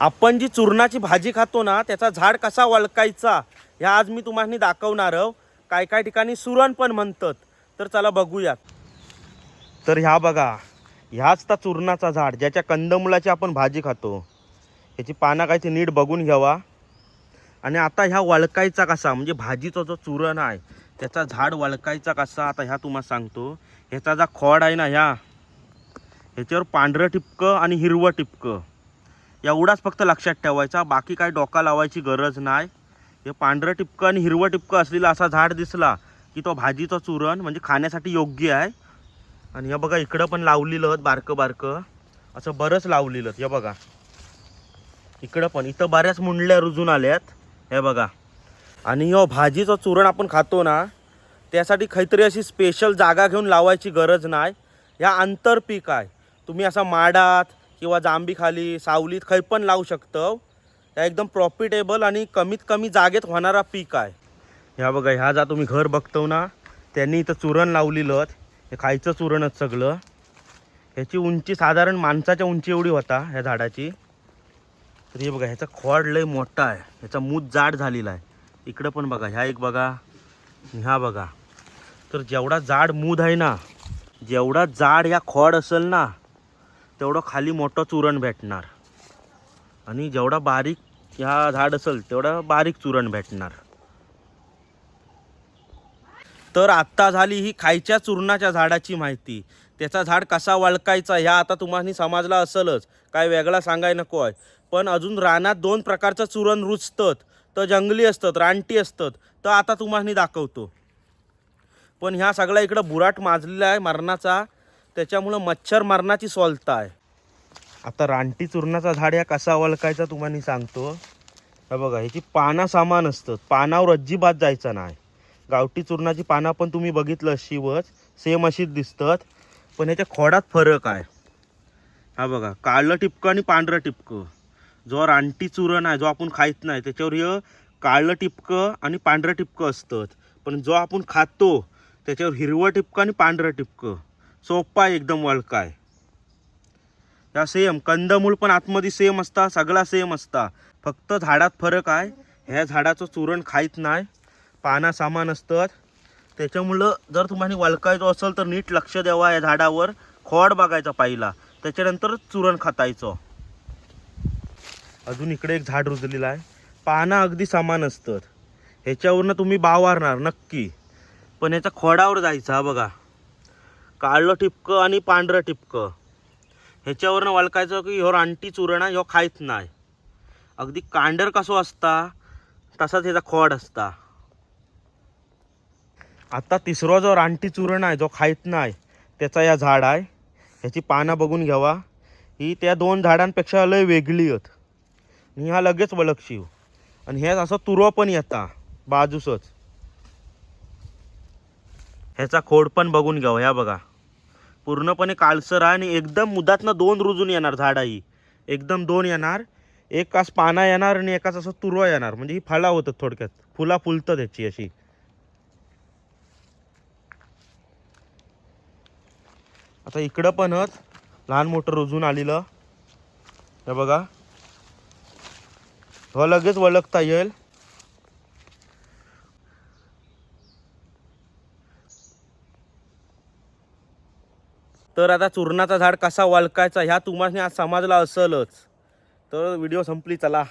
आपण जी चूर्णाची भाजी खातो ना त्याचा झाड कसा वळकायचा ह्या आज मी तुम्हाला दाखवणार काय काय ठिकाणी सुरण पण म्हणतात. तर चला बघूयात. तर ह्या बघा ह्याच त्या चूर्णाचा झाड ज्याच्या कंदमुलाची आपण भाजी खातो. ह्याची पानं काय ती नीट बघून घ्यावा. आणि आता ह्या वळकायचा कसा म्हणजे भाजीचा जो चूरण आहे त्याचा झाड वळकायचा कसा आता ह्या तुम्हाला सांगतो. ह्याचा जा खोड आहे ना ह्या ह्याच्यावर पांढरं टिपकं आणि हिरवं टिपकं. एवढाच फक्त लक्षात ठेवायचा बाकी काय डोका लावायची गरज नाही. हे पांढरं टिपकं आणि हिरवं टिपकं असलेला असा झाड दिसला की तो भाजीचं चुरण म्हणजे खाण्यासाठी योग्य आहे. आणि हे बघा इकडं पण लावलेलं बारकं बारकं. असं बरंच लावलेलं हे बघा. इकडं पण इथं बऱ्याच मुंडल्या रुजून आल्यात हे बघा. आणि हो भाजीचं चुरण आपण खातो ना त्यासाठी काहीतरी अशी स्पेशल जागा घेऊन लावायची गरज नाही. ह्या आंतरपीक आहे. तुम्ही असा माडात किंवा जांबीखाली सावलीत खै पण लावू शकतो. एकदम प्रॉफिटेबल आणि कमीत कमी जागेत होणारा पीक आहे. ह्या बघा ह्या जा तुम्ही घर बघतो ना त्यांनी इथं चुरण लावलेलं हे खायचं चुरणच सगळं. ह्याची उंची साधारण माणसाच्या उंची एवढी होता ह्या झाडाची. तर हे बघा ह्याचा खोड लय मोठा आहे. ह्याचा मूत जाड झालेला आहे. इकडं पण बघा ह्या एक बघा ह्या बघा. तर जेवढा जाड मूद आहे ना जेवढा जाड ह्या खोड असेल ना तेवढं खाली मोठं चुरण भेटणार. आणि जेवढा बारीक ह्या झाड असेल तेवढं बारीक चुरण भेटणार. तर आत्ता झाली ही खायच्या चूर्णाच्या झाडाची माहिती. त्याचा झाड कसा वळकायचा ह्या आता तुम्हाला समजला असेलच. काय वेगळा सांगाय नको आहे पण अजून रानात दोन प्रकारचं चुरण रुजतात. तर जंगली असतात रानटी असतात तर आता तुम्हाला दाखवतो. पण ह्या सगळ्या इकडं बुराट माजलेला आहे मरणाचा. त्याच्यामुळं मच्छर मरणाची सोलता आहे. आता रानटी चूर्णाचा झाड या कसा वळकायचा तुम्हाला सांगतो. हे बघा ह्याची पानं सामान असतात. पानावर अजिबात जायचं नाही. गावठी चूर्णाची पानं पण तुम्ही बघितलं शिवच सेम अशीच दिसतात. पण ह्याच्या खोडात फरक आहे. हा बघा काळं टिपकं आणि पांढरं टिपकं. जो रानटी चुरण आहे जो आपण खायत नाही त्याच्यावर हे काळं टिपकं आणि पांढरं टिपकं असतं पण जो आपण खातो त्याच्यावर हिरवं टिपकं आणि पांढरं टिपकं. सोपा एकदम वळका आहे. या सेम कंदमूळ पण आतमध्ये सेम असता सगळा सेम असता. फक्त झाडात फरक आहे. ह्या झाडाचं चुरण खायत नाही. पाना सामान असतात. त्याच्यामुळं जर तुम्हाला वळकायचं असेल तर नीट लक्ष द्यावा या झाडावर. खोड बघायचा पहिला. त्याच्यानंतर चुरण खातायचं. अजून इकडे एक झाड रुजलेलं आहे. पानं अगदी समान असतात. ह्याच्यावरनं तुम्ही बावारणार नक्की. पण याचा खोडावर जायचं हा बघा. काळं टिपकं आणि पांढरं ठिपकं ह्याच्यावरनं वळकायचं की ह्यो रानटी चूरण ह्यो खायत नाही. अगदी कांडर कसो असता तसाच ह्याचा खोड असता. आता तिसरो जो रानटी चुरण आहे जो खायत नाही त्याचा या झाड आहे. ह्याची पानं बघून घ्यावा. ही त्या दोन झाडांपेक्षा लय वेगळी आहेत. आणि ह्या लगेच वळखशीव आणि ह्यात असं तुरो पण येता बाजूसच. ह्याचा खोड पण बघून घ्यावं हो, ह्या बघा. पूर्णपणे काळसर आहे आणि एकदम मुदातनं दोन रुजून येणार झाडं ही एकदम दोन येणार एक कास पाना येणार आणि एकाच असं तुरवा येणार. म्हणजे ही फळा होतं थोडक्यात. फुला फुलतं त्याची अशी. आता इकडं पणच लहान मोठं रुजून आलेलं. हे बघा. हो लगेच वळखता येईल. तर आता चूर्णाचा झाड कसा वळकायचा ह्या तुम्हाला आज समजला असेलच. तर व्हिडिओ संपली चला.